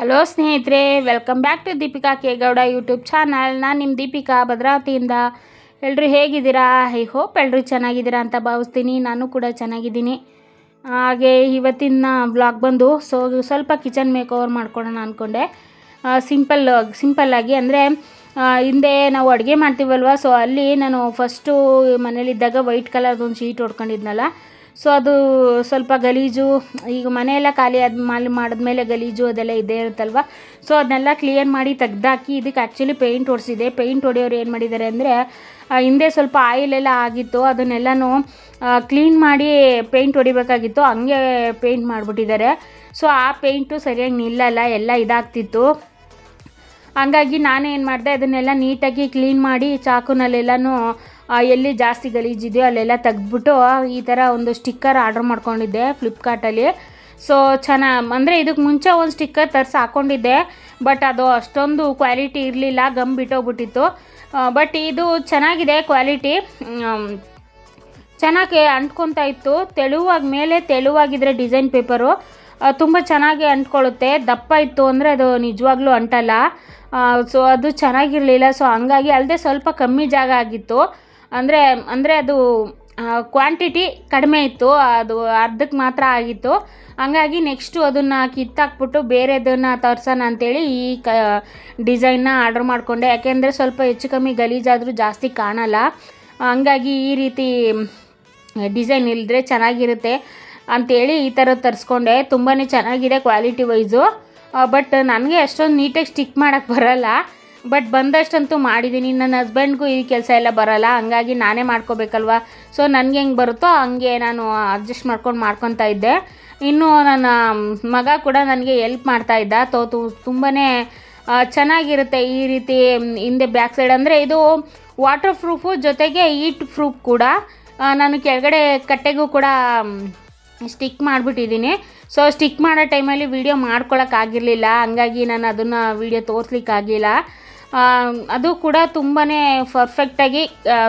Hello ಸ್ನೇಹಿತರೆ welcome back to Deepika K Gowda YouTube channel ನಾನು ನಿಮ್ಮ ದೀಪಿಕಾ ಭದ್ರಾವತಿಯಿಂದ. ಎಲ್ಲರೂ ಹೇಗಿದ್ದೀರಾ? ಐ ಹೋಪ್ ಎಲ್ಲರೂ ಚೆನ್ನಾಗಿದ್ದೀರಾ ಅಂತ ಭಾವಿಸ್ತೀನಿ. ನಾನು ಕೂಡ ಚೆನ್ನಾಗಿದ್ದೀನಿ. ಹಾಗೆ ಇವತ್ತಿನ ಬ್ಲಾಗ್ ಬಂದು ಸೊ ಸ್ವಲ್ಪ ಕಿಚನ್ ಮೇಕ್ ಓವರ್ ಮಾಡ್ಕೊಳ್ಳೋಣ ಅಂದ್ಕೊಂಡೆ ಸಿಂಪಲ್ ಸಿಂಪಲ್ಲಾಗಿ ಅಂದರೆ ಹಿಂದೆ ನಾವು ಅಡುಗೆ ಮಾಡ್ತೀವಲ್ವ ಸೊ ಅಲ್ಲಿ ನಾನು ಫಸ್ಟು ಮನೇಲಿದ್ದಾಗ ವೈಟ್ ಕಲರ್ದು ಒಂದು ಶೀಟ್ ಹೊಡ್ಕೊಂಡಿದ್ನಲ್ಲ ಸೊ ಅದು ಸ್ವಲ್ಪ ಗಲೀಜು, ಈಗ ಮನೆಯೆಲ್ಲ ಖಾಲಿ ಅದು ಮಾಲ್ ಮಾಡಿದ್ಮೇಲೆ ಗಲೀಜು ಅದೆಲ್ಲ ಇದ್ದೇ ಇರುತ್ತಲ್ವ? ಸೊ ಅದನ್ನೆಲ್ಲ ಕ್ಲಿಯರ್ ಮಾಡಿ ತೆಗ್ದಾಕಿ ಇದಕ್ಕೆ ಆ್ಯಕ್ಚುಲಿ ಪೇಂಟ್ ಹೊಡಿಸಿದೆ. ಪೇಂಟ್ ಹೊಡೆಯೋರು ಏನು ಮಾಡಿದ್ದಾರೆ ಅಂದರೆ ಹಿಂದೆ ಸ್ವಲ್ಪ ಆಯಿಲೆಲ್ಲ ಆಗಿತ್ತು. ಅದನ್ನೆಲ್ಲನೂ ಕ್ಲೀನ್ ಮಾಡಿ ಪೇಂಟ್ ಹೊಡಿಬೇಕಾಗಿತ್ತು. ಹಂಗೆ ಪೇಂಟ್ ಮಾಡಿಬಿಟ್ಟಿದ್ದಾರೆ. ಸೊ ಆ ಪೇಂಟು ಸರಿಯಾಗಿ ನಿಲ್ಲಲ್ಲ. ಎಲ್ಲ ಇದಾಗ್ತಿತ್ತು. ಹಂಗಾಗಿ ನಾನೇನು ಮಾಡಿದೆ, ಅದನ್ನೆಲ್ಲ ನೀಟಾಗಿ ಕ್ಲೀನ್ ಮಾಡಿ ಚಾಕುನಲ್ಲೆಲ್ಲನೂ ಎಲ್ಲಿ ಜಾಸ್ತಿ ಗಲೀಜಿದೆಯೋ ಅಲ್ಲೆಲ್ಲ ತೆಗೆದ್ಬಿಟ್ಟು ಈ ಥರ ಒಂದು ಸ್ಟಿಕ್ಕರ್ ಆರ್ಡ್ರ್ ಮಾಡ್ಕೊಂಡಿದ್ದೆ ಫ್ಲಿಪ್ಕಾರ್ಟಲ್ಲಿ ಸೊ ಚೆನ್ನಾಗಿ ಅಂದರೆ ಇದಕ್ಕೆ ಮುಂಚೆ ಒಂದು ಸ್ಟಿಕ್ಕರ್ ತರಿಸಿ ಹಾಕ್ಕೊಂಡಿದ್ದೆ ಬಟ್ ಅದು ಅಷ್ಟೊಂದು ಕ್ವಾಲಿಟಿ ಇರಲಿಲ್ಲ, ಗಮ್ ಬಿಟ್ಟೋಗ್ಬಿಟ್ಟಿತ್ತು. ಬಟ್ ಇದು ಚೆನ್ನಾಗಿದೆ ಕ್ವಾಲಿಟಿ ಚೆನ್ನಾಗಿ ಅಂಟ್ಕೊತಾ ಇತ್ತು. ತೆಳುವಾಗಿ ಮೇಲೆ ತೆಳುವಾಗಿದ್ದರೆ ಡಿಸೈನ್ ಪೇಪರು ತುಂಬ ಚೆನ್ನಾಗಿ ಅಂಟ್ಕೊಳ್ಳುತ್ತೆ. ದಪ್ಪ ಇತ್ತು ಅಂದರೆ ಅದು ನಿಜವಾಗ್ಲೂ ಅಂಟಲ್ಲ. ಸೊ ಅದು ಚೆನ್ನಾಗಿರಲಿಲ್ಲ. ಸೊ ಹಂಗಾಗಿ ಅಲ್ಲದೆ ಸ್ವಲ್ಪ ಕಮ್ಮಿ ಜಾಗ ಆಗಿತ್ತು. ಅಂದರೆ ಅಂದರೆ ಅದು ಕ್ವಾಂಟಿಟಿ ಕಡಿಮೆ ಇತ್ತು, ಅದು ಅರ್ಧಕ್ಕೆ ಮಾತ್ರ ಆಗಿತ್ತು. ಹಂಗಾಗಿ ನೆಕ್ಸ್ಟು ಅದನ್ನು ಕಿತ್ತಾಕ್ಬಿಟ್ಟು ಬೇರೆದನ್ನು ತರ್ಸೋಣ ಅಂತೇಳಿ ಈ ಕ ಡಿಸೈನ್ನ ಆರ್ಡ್ರ್ ಮಾಡಿಕೊಂಡೆ. ಯಾಕೆಂದರೆ ಸ್ವಲ್ಪ ಹೆಚ್ಚು ಕಮ್ಮಿ ಗಲೀಜಾದರೂ ಜಾಸ್ತಿ ಕಾಣಲ್ಲ. ಹಂಗಾಗಿ ಈ ರೀತಿ ಡಿಸೈನ್ ಇಲ್ಲದ್ರೆ ಚೆನ್ನಾಗಿರುತ್ತೆ ಅಂತೇಳಿ ಈ ಥರ ತರಿಸ್ಕೊಂಡೆ. ತುಂಬಾ ಚೆನ್ನಾಗಿದೆ ಕ್ವಾಲಿಟಿ ವೈಸು ಬಟ್ ನನಗೆ ಅಷ್ಟೊಂದು ನೀಟಾಗಿ ಸ್ಟಿಕ್ ಮಾಡೋಕ್ಕೆ ಬರಲ್ಲ. ಬಟ್ ಬಂದಷ್ಟಂತೂ ಮಾಡಿದ್ದೀನಿ ನನ್ನ ಹಸ್ಬೆಂಡ್ಗೂ ಈ ಕೆಲಸ ಎಲ್ಲ ಬರಲ್ಲ. ಹಂಗಾಗಿ ನಾನೇ ಮಾಡ್ಕೋಬೇಕಲ್ವ? ಸೊ ನನಗೆ ಹೆಂಗೆ ಬರುತ್ತೋ ಹಂಗೆ ನಾನು ಅಡ್ಜಸ್ಟ್ ಮಾಡ್ಕೊಂಡು ಮಾಡ್ಕೊತಾ ಇದ್ದೆ. ಇನ್ನು ನನ್ನ ಮಗ ಕೂಡ ನನಗೆ ಎಲ್ಪ್ ಮಾಡ್ತಾ ಇದ್ದ. ತೋ ತುಂಬಾ ಚೆನ್ನಾಗಿರುತ್ತೆ ಈ ರೀತಿ ಹಿಂದೆ ಬ್ಯಾಕ್ ಸೈಡ್ ಅಂದರೆ ಇದು ವಾಟರ್ ಪ್ರೂಫು ಜೊತೆಗೆ ಈಟ್ ಪ್ರೂಫ್ ಕೂಡ. ನಾನು ಕೆಳಗಡೆ ಕಟ್ಟೆಗೂ ಕೂಡ ಸ್ಟಿಕ್ ಮಾಡಿಬಿಟ್ಟಿದ್ದೀನಿ ಸೊ ಸ್ಟಿಕ್ ಮಾಡೋ ಟೈಮಲ್ಲಿ ವೀಡಿಯೋ ಮಾಡ್ಕೊಳಕ್ಕಾಗಿರಲಿಲ್ಲ ಹಂಗಾಗಿ ನಾನು ಅದನ್ನು ವೀಡಿಯೋ ತೋರಿಸ್ಲಿಕ್ಕಾಗಿಲ್ಲ ಅದು ಕೂಡ ತುಂಬಾ ಪರ್ಫೆಕ್ಟಾಗಿ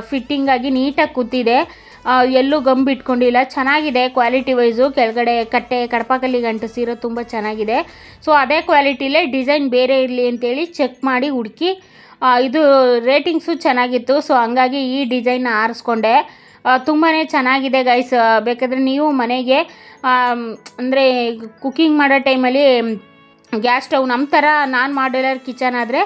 ಫಿಟ್ಟಿಂಗಾಗಿ ನೀಟಾಗಿ ಕೂತಿದೆ. ಎಲ್ಲೂ ಗಮ್ ಬಿಟ್ಕೊಂಡಿಲ್ಲ. ಚೆನ್ನಾಗಿದೆ ಕ್ವಾಲಿಟಿ ವೈಸು ಕೆಳಗಡೆ ಕಟ್ಟೆ ಕಡಪಕಲ್ಲಿಗೆ ಅಂಟಿಸಿರೋ ತುಂಬ ಚೆನ್ನಾಗಿದೆ. ಸೊ ಅದೇ ಕ್ವಾಲಿಟಿಲೇ ಡಿಸೈನ್ ಬೇರೆ ಇರಲಿ ಅಂತೇಳಿ ಚೆಕ್ ಮಾಡಿ ಹುಡುಕಿ ಇದು ರೇಟಿಂಗ್ಸು ಚೆನ್ನಾಗಿತ್ತು. ಸೊ ಹಂಗಾಗಿ ಈ ಡಿಸೈನ್ ಆರಿಸ್ಕೊಂಡೆ. ತುಂಬಾ ಚೆನ್ನಾಗಿದೆ ಗೈಸ್ ಬೇಕಾದರೆ ನೀವು ಮನೆಗೆ ಅಂದರೆ ಕುಕ್ಕಿಂಗ್ ಮಾಡೋ ಟೈಮಲ್ಲಿ ಗ್ಯಾಸ್ ಸ್ಟವ್ ನಮ್ಮ ಥರ ನಾನ್ ಮಾಡ್ಯುಲರ್ ಕಿಚನ್ ಆದರೆ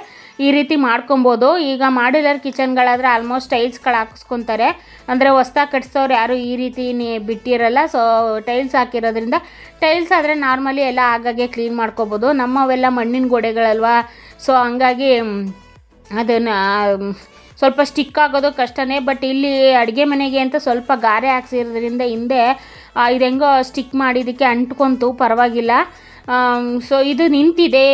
ಈ ರೀತಿ ಮಾಡ್ಕೊಬೋದು. ಈಗ ಮಾಡ್ಯುಲರ್ ಕಿಚನ್ಗಳಾದರೆ ಆಲ್ಮೋಸ್ಟ್ ಟೈಲ್ಸ್ಗಳು ಹಾಕಿಸ್ಕೊತಾರೆ. ಅಂದರೆ ಹೊಸ್ದಾಗಿ ಕಟ್ಸೋರು ಯಾರು ಈ ರೀತಿ ಬಿಟ್ಟಿರಲ್ಲ. ಸೊ ಟೈಲ್ಸ್ ಹಾಕಿರೋದ್ರಿಂದ ಟೈಲ್ಸ್ ಆದರೆ ನಾರ್ಮಲಿ ಎಲ್ಲ ಆಗಾಗೆ ಕ್ಲೀನ್ ಮಾಡ್ಕೊಬೋದು. ನಮ್ಮವೆಲ್ಲ ಮಣ್ಣಿನ ಗೋಡೆಗಳಲ್ವಾ? ಸೊ ಹಂಗಾಗಿ ಅದನ್ನು, ಸ್ವಲ್ಪ ಸ್ಟಿಕ್ ಆಗೋದು ಕಷ್ಟನೇ. ಬಟ್ ಇಲ್ಲಿ ಅಡುಗೆ ಮನೆಗೆ ಅಂತ ಸ್ವಲ್ಪ ಗಾರೆ ಹಾಕ್ಸಿರೋದ್ರಿಂದ ಹಿಂದೆ ಇದು ಹೆಂಗೋ ಸ್ಟಿಕ್ ಮಾಡಿದ್ದಕ್ಕೆ ಅಂಟ್ಕೊಂತು ಪರವಾಗಿಲ್ಲ. ಸೊ ಇದು ನಿಂತಿದೆ.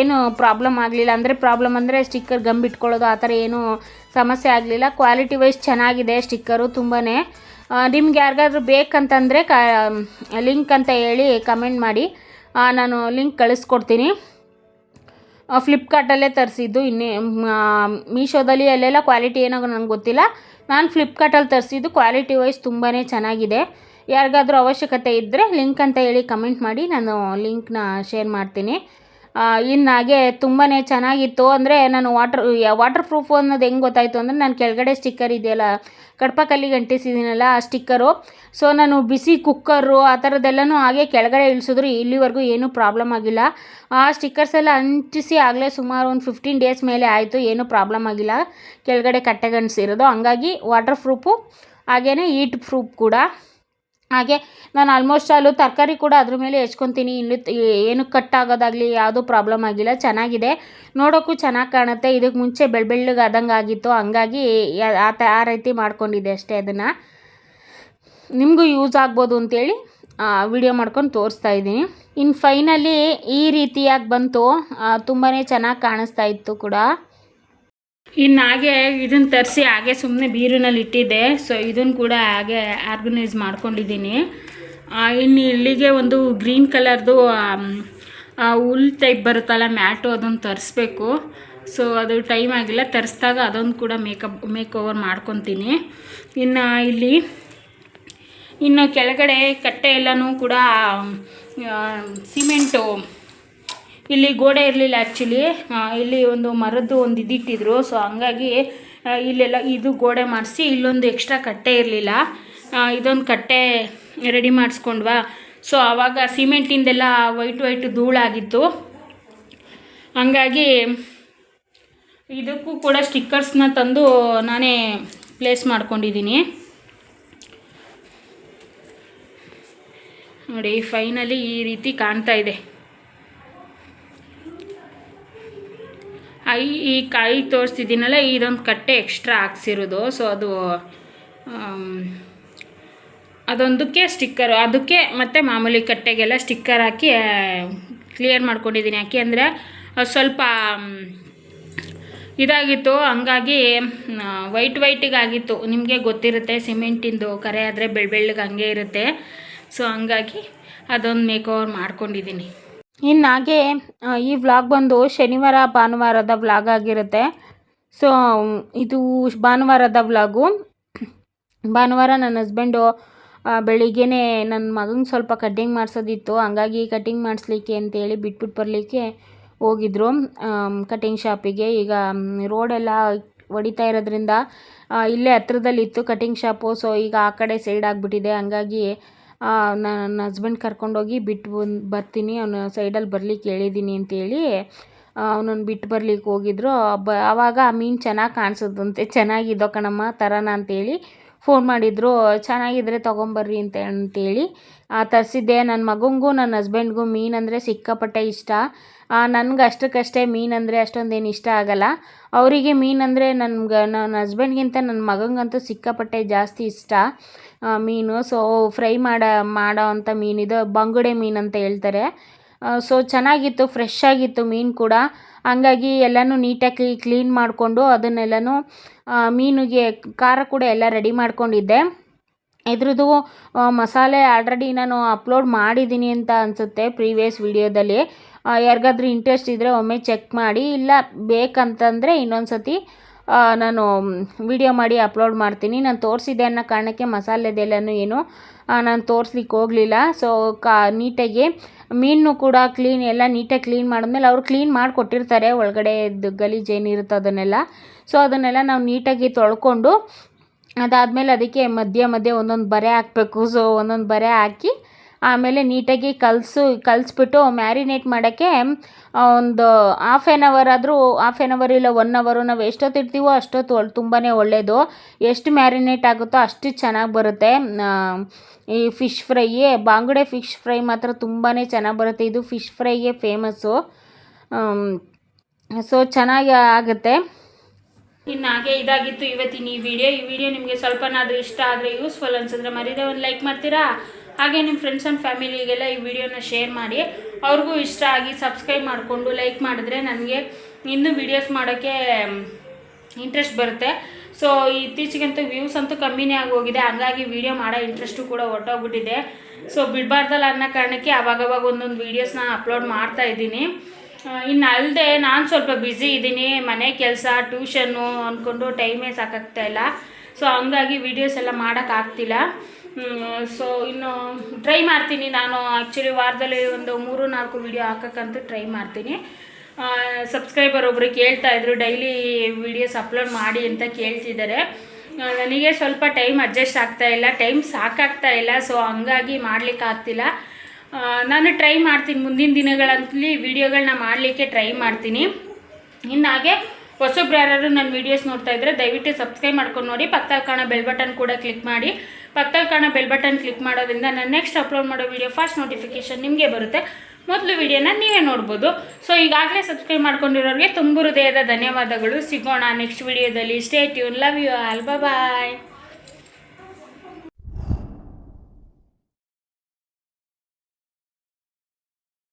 ಏನು ಪ್ರಾಬ್ಲಮ್ ಆಗಲಿಲ್ಲ ಅಂದರೆ ಪ್ರಾಬ್ಲಮ್ ಅಂದರೆ ಸ್ಟಿಕ್ಕರ್ ಗಮ್ ಬಿಟ್ಕೊಳ್ಳೋದು, ಆ ಥರ ಏನೂ ಸಮಸ್ಯೆ ಆಗಲಿಲ್ಲ. ಕ್ವಾಲಿಟಿ ವೈಸ್ ಚೆನ್ನಾಗಿದೆ ಸ್ಟಿಕ್ಕರು ತುಂಬಾ ನಿಮ್ಗೆ ಯಾರಿಗಾದ್ರೂ ಬೇಕಂತಂದರೆ ಕ ಲಿಂಕ್ ಅಂತ ಹೇಳಿ ಕಮೆಂಟ್ ಮಾಡಿ. ನಾನು ಲಿಂಕ್ ಕಳಿಸ್ಕೊಡ್ತೀನಿ. ಫ್ಲಿಪ್ಕಾರ್ಟಲ್ಲೇ ತರಿಸಿದ್ದು ಇನ್ನೇ ಮೀಶೋದಲ್ಲಿ ಅಲ್ಲೆಲ್ಲ ಕ್ವಾಲಿಟಿ ಏನೋ ನನಗೆ ಗೊತ್ತಿಲ್ಲ. ನಾನು ಫ್ಲಿಪ್ಕಾರ್ಟಲ್ಲಿ ತರಿಸಿದ್ದು ಕ್ವಾಲಿಟಿ ವೈಸ್ ತುಂಬಾ ಚೆನ್ನಾಗಿದೆ. ಯಾರಿಗಾದ್ರೂ ಅವಶ್ಯಕತೆ ಇದ್ದರೆ ಲಿಂಕ್ ಅಂತ ಹೇಳಿ ಕಮೆಂಟ್ ಮಾಡಿ, ನಾನು ಲಿಂಕ್ನ ಶೇರ್ ಮಾಡ್ತೀನಿ. ಇನ್ನು ಹಾಗೆ ತುಂಬಾ ಚೆನ್ನಾಗಿತ್ತು. ಅಂದರೆ ನಾನು ವಾಟ್ರ್ ವಾಟರ್ ಪ್ರೂಫು ಅನ್ನೋದು ಹೆಂಗೆ ಗೊತ್ತಾಯಿತು ಅಂದರೆ ನಾನು ಕೆಳಗಡೆ ಸ್ಟಿಕ್ಕರ್ ಇದೆಯಲ್ಲ ಕಡ್ಪಕಲ್ಲಿಗೆ ಅಂಟಿಸಿದ್ದೀನಲ್ಲ ಆ ಸ್ಟಿಕ್ಕರು. ಸೊ, ನಾನು ಬಿಸಿ ಕುಕ್ಕರು ಆ ಥರದ್ದೆಲ್ಲನೂ ಹಾಗೆ ಕೆಳಗಡೆ ಇಳಿಸಿದ್ರು, ಇಲ್ಲಿವರೆಗೂ ಏನೂ ಪ್ರಾಬ್ಲಮ್ ಆಗಿಲ್ಲ. ಆ ಸ್ಟಿಕ್ಕರ್ಸ್ ಎಲ್ಲ ಅಂಟಿಸಿ ಆಗಲೇ ಸುಮಾರು ಒಂದು ಫಿಫ್ಟೀನ್ ಡೇಸ್ ಮೇಲೆ ಆಯಿತು, ಏನೂ ಪ್ರಾಬ್ಲಮ್ ಆಗಿಲ್ಲ. ಕೆಳಗಡೆ ಕಟ್ಟೆಗಣಿಸಿರೋದು. ಹಂಗಾಗಿ ವಾಟರ್ ಪ್ರೂಫು ಹಾಗೆಯೇ ಈಟ್ ಪ್ರೂಫ್ ಕೂಡ. ಹಾಗೆ ನಾನು ಆಲ್ಮೋಸ್ಟ್ ಆಲು ತರಕಾರಿ ಕೂಡ ಅದ್ರ ಮೇಲೆ ಹೆಚ್ಕೊತೀನಿ. ಇನ್ನು ಏನು ಕಟ್ ಆಗೋದಾಗಲಿ ಯಾವುದೂ ಪ್ರಾಬ್ಲಮ್ ಆಗಿಲ್ಲ. ಚೆನ್ನಾಗಿದೆ. ನೋಡೋಕ್ಕೂ ಚೆನ್ನಾಗಿ ಕಾಣುತ್ತೆ. ಇದಕ್ಕೆ ಮುಂಚೆ ಬೆಳ್ಳ ಆದಂಗೆ ಆಗಿತ್ತು. ಹಂಗಾಗಿ ಆ ತ ಆ ರೀತಿ ಮಾಡ್ಕೊಂಡಿದ್ದೆ ಅಷ್ಟೇ ಅದನ್ನು. ನಿಮಗೂ ಯೂಸ್ ಆಗ್ಬೋದು ಅಂತೇಳಿ ವಿಡಿಯೋ ಮಾಡ್ಕೊಂಡು ತೋರಿಸ್ತಾ ಇದ್ದೀನಿ. ಇನ್ನು ಫೈನಲಿ ಈ ರೀತಿಯಾಗಿ ಬಂತು. ತುಂಬಾ ಚೆನ್ನಾಗಿ ಕಾಣಿಸ್ತಾ ಇತ್ತು ಕೂಡ. ಇನ್ನು ಹಾಗೆ ಇದನ್ನು ತರಿಸಿ ಹಾಗೆ ಸುಮ್ಮನೆ ಬೀರಿನಲ್ಲಿ ಇಟ್ಟಿದ್ದೆ. ಸೊ ಇದನ್ನು ಕೂಡ ಹಾಗೆ ಆರ್ಗನೈಸ್ ಮಾಡ್ಕೊಂಡಿದ್ದೀನಿ. ಇನ್ನು ಇಲ್ಲಿಗೆ ಒಂದು ಗ್ರೀನ್ ಕಲರ್ದು ಹುಲ್ ಟೈಪ್ ಬರುತ್ತಲ್ಲ, ಮ್ಯಾಟು ಅದನ್ನು ತರಿಸ್ಬೇಕು. ಸೊ ಅದು ಟೈಮ್ ಆಗಿಲ್ಲ. ತರಿಸ್ದಾಗ ಅದೊಂದು ಕೂಡ ಮೇಕಪ್ ಮೇಕ್ ಓವರ್ ಮಾಡ್ಕೊತೀನಿ. ಇನ್ನು ಇಲ್ಲಿ, ಇನ್ನು ಕೆಳಗಡೆ ಕಟ್ಟೆ ಎಲ್ಲನೂ ಕೂಡ ಸಿಮೆಂಟು ಇಲ್ಲಿ ಗೋಡೆ ಇರಲಿಲ್ಲ ಆ್ಯಕ್ಚುಲಿ ಇಲ್ಲಿ ಒಂದು ಮರದ್ದು ಒಂದು ಇದಿಟ್ಟಿದ್ರು. ಸೊ ಹಂಗಾಗಿ ಇಲ್ಲೆಲ್ಲ ಇದು ಗೋಡೆ ಮಾಡಿಸಿ ಇಲ್ಲೊಂದು ಎಕ್ಸ್ಟ್ರಾ ಕಟ್ಟೆ ಇರಲಿಲ್ಲ. ಇದೊಂದು ಕಟ್ಟೆ ರೆಡಿ ಮಾಡಿಸ್ಕೊಂಡ್ವಾ. ಸೊ ಆವಾಗ ಸಿಮೆಂಟಿಂದೆಲ್ಲ ವೈಟ್ ವೈಟ್ ಧೂಳಾಗಿತ್ತು. ಹಂಗಾಗಿ ಇದಕ್ಕೂ ಕೂಡ ಸ್ಟಿಕ್ಕರ್ಸ್ನ ತಂದು ನಾನೇ ಪ್ಲೇಸ್ ಮಾಡ್ಕೊಂಡಿದ್ದೀನಿ. ನೋಡಿ ಫೈನಲಿ ಈ ರೀತಿ ಕಾಣ್ತಾ ಇದೆ. ಐ ಈ ಕಾಯಿ ತೋರಿಸಿದ್ದೀನಲ್ಲ, ಇದೊಂದು ಕಟ್ಟೆ ಎಕ್ಸ್ಟ್ರಾ ಹಾಕ್ಸಿರೋದು. ಸೊ ಅದು ಅದೊಂದಕ್ಕೆ ಸ್ಟಿಕ್ಕರ್ ಅದಕ್ಕೆ ಮತ್ತು ಮಾಮೂಲಿ ಕಟ್ಟೆಗೆಲ್ಲ ಸ್ಟಿಕ್ಕರ್ ಹಾಕಿ ಕ್ಲಿಯರ್ ಮಾಡ್ಕೊಂಡಿದ್ದೀನಿ. ಯಾಕೆ ಅಂದರೆ ಸ್ವಲ್ಪ ಇದಾಗಿತ್ತು. ಹಂಗಾಗಿ ವೈಟ್ ವೈಟಿಗಾಗಿತ್ತು ನಿಮಗೆ ಗೊತ್ತಿರುತ್ತೆ, ಸಿಮೆಂಟಿಂದು ಕರೆ ಆದರೆ ಬೆಳ್ ಬೆಳ್ಳಗೆ ಹಂಗೆ ಇರುತ್ತೆ. ಸೊ ಹಂಗಾಗಿ ಅದೊಂದು ಮೇಕ್ ಮಾಡ್ಕೊಂಡಿದ್ದೀನಿ. ಇನ್ನು ಹಾಗೆ ಈ ವ್ಲಾಗ್ ಬಂದು ಶನಿವಾರ, ಭಾನುವಾರದ ವ್ಲಾಗ್ ಆಗಿರುತ್ತೆ. ಸೊ ಇದು ಭಾನುವಾರದ ವ್ಲಾಗು ಭಾನುವಾರ ನನ್ನ ಹಸ್ಬೆಂಡು ಬೆಳಿಗ್ಗೆನೇ ನನ್ನ ಮಗನ ಸ್ವಲ್ಪ ಕಟ್ಟಿಂಗ್ ಮಾಡಿಸೋದಿತ್ತು. ಹಂಗಾಗಿ ಕಟ್ಟಿಂಗ್ ಮಾಡಿಸ್ಲಿಕ್ಕೆ ಅಂತೇಳಿ ಬಿಟ್ಬಿಟ್ಟು ಬರಲಿಕ್ಕೆ ಹೋಗಿದ್ರು. ಕಟ್ಟಿಂಗ್ ಶಾಪಿಗೆ ಈಗ ರೋಡೆಲ್ಲ ಹೊಡಿತಾ ಇರೋದ್ರಿಂದ ಇಲ್ಲೇ ಹತ್ರದಲ್ಲಿತ್ತು ಕಟ್ಟಿಂಗ್ ಶಾಪು ಸೊ ಈಗ ಆ ಕಡೆ ಸೈಡ್ ಆಗಿಬಿಟ್ಟಿದೆ. ಹಂಗಾಗಿ ನನ್ನ ಹಸ್ಬೆಂಡ್ ಕರ್ಕೊಂಡೋಗಿ ಬಿಟ್ಟು ಬಂದು ಬರ್ತೀನಿ. ಅವನ ಸೈಡಲ್ಲಿ ಬರ್ಲಿಕ್ಕೆ ಹೇಳಿದ್ದೀನಿ ಅಂತೇಳಿ ಅವನನ್ನು ಬಿಟ್ಟು ಬರ್ಲಿಕ್ಕೆ ಹೋಗಿದ್ರು. ಬ ಆವಾಗ ಆ ಮೀನು ಚೆನ್ನಾಗಿ ಕಾಣಿಸೋದಂತೆ ಚೆನ್ನಾಗಿದ್ದೋ ಕಣಮ್ಮ ತರೋಣ ಅಂತೇಳಿ ಫೋನ್ ಮಾಡಿದ್ರು. ಚೆನ್ನಾಗಿದ್ದರೆ ತೊಗೊಂಬರ್ರಿ ಅಂತ ಅಂತೇಳಿ ತರಿಸಿದ್ದೆ. ನನ್ನ ಮಗನಿಗೂ ನನ್ನ ಹಸ್ಬೆಂಡ್ಗೂ ಮೀನು ಅಂದರೆ ಸಿಕ್ಕಾಪಟ್ಟೆ ಇಷ್ಟ. ನನಗೆ ಅಷ್ಟಕ್ಕಷ್ಟೇ ಮೀನು ಅಂದರೆ ಅಷ್ಟೊಂದೇನು ಇಷ್ಟ ಆಗಲ್ಲ. ಅವರಿಗೆ ಮೀನು ಅಂದರೆ ನನ್ಗೆ ನನ್ನ ಹಸ್ಬೆಂಡ್ಗಿಂತ ನನ್ನ ಮಗನಿಗಂತೂ ಸಿಕ್ಕಾಪಟ್ಟೆ ಜಾಸ್ತಿ ಇಷ್ಟ. ಮೀನು. ಸೊ ಫ್ರೈ ಮಾಡ, ಮಾಡೋ ಅಂಥ ಮೀನಿದು ಬಂಗುಡೆ ಮೀನು ಅಂತ ಹೇಳ್ತಾರೆ. ಸೊ ಚೆನ್ನಾಗಿತ್ತು ಫ್ರೆಶ್ ಆಗಿತ್ತು ಮೀನು ಕೂಡ. ಹಂಗಾಗಿ ಎಲ್ಲನೂ ನೀಟಾಗಿ ಕ್ಲೀನ್ ಮಾಡಿಕೊಂಡು ಅದನ್ನೆಲ್ಲನೂ ಮೀನಿಗೆ ಖಾರ ಕೂಡ ಎಲ್ಲ ರೆಡಿ ಮಾಡ್ಕೊಂಡಿದ್ದೆ. ಇದ್ರದ್ದು ಮಸಾಲೆ ಆಲ್ರೆಡಿ ನಾನು ಅಪ್ಲೋಡ್ ಮಾಡಿದ್ದೀನಿ ಅಂತ ಅನಿಸುತ್ತೆ ಪ್ರೀವಿಯಸ್ ವಿಡಿಯೋದಲ್ಲಿ ಯಾರಿಗಾದ್ರೂ ಇಂಟ್ರೆಸ್ಟ್ ಇದ್ದರೆ ಒಮ್ಮೆ ಚೆಕ್ ಮಾಡಿ, ಇಲ್ಲ ಬೇಕಂತಂದರೆ ಇನ್ನೊಂದು ಸತಿ ನಾನು ವಿಡಿಯೋ ಮಾಡಿ ಅಪ್ಲೋಡ್ ಮಾಡ್ತೀನಿ. ನಾನು ತೋರಿಸಿದೆ ಅನ್ನೋ ಕಾರಣಕ್ಕೆ ಮಸಾಲೆದೆಲ್ಲನೂ ಏನು ನಾನು ತೋರಿಸ್ಲಿಕ್ಕೆ ಹೋಗಲಿಲ್ಲ. ಸೊ ಕಾ, ನೀಟಾಗಿ ಮೀನು ಕೂಡ ಕ್ಲೀನ್ ಎಲ್ಲ ನೀಟಾಗಿ ಕ್ಲೀನ್ ಮಾಡಿದ್ಮೇಲೆ ಅವರು ಕ್ಲೀನ್ ಮಾಡಿ ಕೊಟ್ಟಿರ್ತಾರೆ ಒಳಗಡೆ ಗಲೀಜು ಏನಿರುತ್ತೋ ಅದನ್ನೆಲ್ಲ. ಸೊ ಅದನ್ನೆಲ್ಲ ನಾವು ನೀಟಾಗಿ ತೊಳ್ಕೊಂಡು, ಅದಾದಮೇಲೆ ಅದಕ್ಕೆ ಮಧ್ಯ ಮಧ್ಯೆ ಒಂದೊಂದು ಬರೆ ಹಾಕಬೇಕು. ಸೊ ಒಂದೊಂದು ಬರೆ ಹಾಕಿ ಆಮೇಲೆ ನೀಟಾಗಿ ಕಲಸು, ಕಲಿಸ್ಬಿಟ್ಟು ಮ್ಯಾರಿನೇಟ್ ಮಾಡೋಕ್ಕೆ ಒಂದು ಹಾಫ್ ಆ್ಯನ್ ಅವರ್ ಆದರೂ ಹಾಫ್ ಆ್ಯನ್ ಅವರ್ ಇಲ್ಲ ಒನ್ ಅವರು ನಾವು ಎಷ್ಟೊತ್ತು ಇಡ್ತೀವೋ ಅಷ್ಟೊತ್ತು ಒಳ್ಳೆ ತುಂಬಾ ಒಳ್ಳೆಯದು ಎಷ್ಟು ಮ್ಯಾರಿನೇಟ್ ಆಗುತ್ತೋ ಅಷ್ಟು ಚೆನ್ನಾಗಿ ಬರುತ್ತೆ. ಈ ಫಿಶ್ ಫ್ರೈ ಬಾಂಗುಡೆ ಫಿಶ್ ಫ್ರೈ ಮಾತ್ರ ತುಂಬಾ ಚೆನ್ನಾಗಿ ಬರುತ್ತೆ. ಇದು ಫಿಶ್ ಫ್ರೈಗೆ ಫೇಮಸ್ಸು ಸೊ ಚೆನ್ನಾಗಿ ಆಗುತ್ತೆ. ಇನ್ನು ಹಾಗೆ ಇದಾಗಿತ್ತು ಇವತ್ತಿನ ಈ ವಿಡಿಯೋ ಈ ವಿಡಿಯೋ ನಿಮಗೆ ಸ್ವಲ್ಪನಾದರೂ ಇಷ್ಟ ಆದರೆ ಯೂಸ್ಫುಲ್ ಅನ್ಸಿದ್ರೆ ಮರೀದೆ ಒಂದು ಲೈಕ್ ಮಾಡ್ತೀರಾ? ಹಾಗೆ ನಿಮ್ಮ ಫ್ರೆಂಡ್ಸ್ ಆ್ಯಂಡ್ ಫ್ಯಾಮಿಲಿಗೆಲ್ಲ ಈ ವಿಡಿಯೋನ ಶೇರ್ ಮಾಡಿ. ಅವ್ರಿಗೂ ಇಷ್ಟ ಆಗಿ ಸಬ್ಸ್ಕ್ರೈಬ್ ಮಾಡಿಕೊಂಡು ಲೈಕ್ ಮಾಡಿದ್ರೆ ನನಗೆ ಇನ್ನೂ ವಿಡಿಯೋಸ್ ಮಾಡೋಕ್ಕೆ ಇಂಟ್ರೆಸ್ಟ್ ಬರುತ್ತೆ. ಸೊ ಇತ್ತೀಚೆಗಂತೂ ವ್ಯೂಸ್ ಅಂತೂ ಕಮ್ಮಿನೇ ಆಗೋಗಿದೆ ಹಂಗಾಗಿ ವಿಡಿಯೋ ಮಾಡೋ ಇಂಟ್ರೆಸ್ಟು ಕೂಡ ಹೊರ್ಟೋಗ್ಬಿಟ್ಟಿದೆ ಸೊ ಬಿಡಬಾರ್ದಲ್ಲ ಅನ್ನೋ ಕಾರಣಕ್ಕೆ ಅವಾಗವಾಗ ಒಂದೊಂದು ವೀಡಿಯೋಸ್ನ ಅಪ್ಲೋಡ್ ಮಾಡ್ತಾ ಇದ್ದೀನಿ. ಇನ್ನು ಅಲ್ಲದೆ ನಾನು ಸ್ವಲ್ಪ ಬ್ಯುಸಿ ಇದ್ದೀನಿ ಮನೆ ಕೆಲಸ ಟ್ಯೂಷನ್ನು ಅಂದ್ಕೊಂಡು ಟೈಮೇ ಸಾಕಾಗ್ತಾ ಇಲ್ಲ. ಸೊ ಹಂಗಾಗಿ ವೀಡಿಯೋಸ್ ಎಲ್ಲ ಮಾಡೋಕ್ಕಾಗ್ತಿಲ್ಲ ಸೊ ಇನ್ನು ಟ್ರೈ ಮಾಡ್ತೀನಿ ನಾನು. ಆ್ಯಕ್ಚುಲಿ ವಾರದಲ್ಲಿ ಒಂದು ಮೂರು ನಾಲ್ಕು ವೀಡಿಯೋ ಹಾಕೋಕ್ಕಂತೂ ಟ್ರೈ ಮಾಡ್ತೀನಿ. ಸಬ್ಸ್ಕ್ರೈಬರ್ ಒಬ್ಬರು ಕೇಳ್ತಾ ಇದ್ರು ಡೈಲಿ ವೀಡಿಯೋಸ್ ಅಪ್ಲೋಡ್ ಮಾಡಿ ಅಂತ ಕೇಳ್ತಿದ್ದಾರೆ. ನನಗೆ ಸ್ವಲ್ಪ ಟೈಮ್ ಅಡ್ಜಸ್ಟ್ ಆಗ್ತಾ ಇಲ್ಲ. ಟೈಮ್ ಸಾಕಾಗ್ತಾ ಇಲ್ಲ ಸೊ ಹಂಗಾಗಿ ಮಾಡ್ಲಿಕ್ಕೆ ಆಗ್ತಿಲ್ಲ ಆ, ನಾನು ಟ್ರೈ ಮಾಡ್ತೀನಿ. ಮುಂದಿನ ದಿನಗಳಲ್ಲಿ ವೀಡಿಯೋಗಳನ್ನ ಮಾಡಲಿಕ್ಕೆ ಟ್ರೈ ಮಾಡ್ತೀನಿ. ಇನ್ನು ಹಾಗೆ ಹೊಸಬ್ರು ಯಾರು ನನ್ನ ವೀಡಿಯೋಸ್ ನೋಡ್ತಾ ಇದ್ದರೆ ದಯವಿಟ್ಟು ಸಬ್ಸ್ಕ್ರೈಬ್ ಮಾಡ್ಕೊಂಡು ನೋಡಿ. ಪಕ್ಕದಲ್ಲಿ ಕಾಣೋ ಬೆಲ್ ಬಟನ್ ಕೂಡ ಕ್ಲಿಕ್ ಮಾಡಿ. ಪಕ್ಕದಲ್ಲಿ ಕಾಣೋ ಬೆಲ್ ಬಟನ್ ಕ್ಲಿಕ್ ಮಾಡೋದ್ರಿಂದ ನಾನು ನೆಕ್ಸ್ಟ್ ಅಪ್ಲೋಡ್ ಮಾಡೋ ವೀಡಿಯೋ ಫಸ್ಟ್ ನೋಟಿಫಿಕೇಶನ್ ನಿಮಗೆ ಬರುತ್ತೆ. ಮೊದಲು ವಿಡಿಯೋನ ನೀವೇ ನೋಡ್ಬೋದು. ಸೊ ಈಗಾಗಲೇ ಸಬ್ಸ್ಕ್ರೈಬ್ ಮಾಡ್ಕೊಂಡಿರೋರಿಗೆ ತುಂಬ ಹೃದಯದ ಧನ್ಯವಾದಗಳು. ಸಿಗೋಣ ನೆಕ್ಸ್ಟ್ ವಿಡಿಯೋದಲ್ಲಿ stay tune love you all bye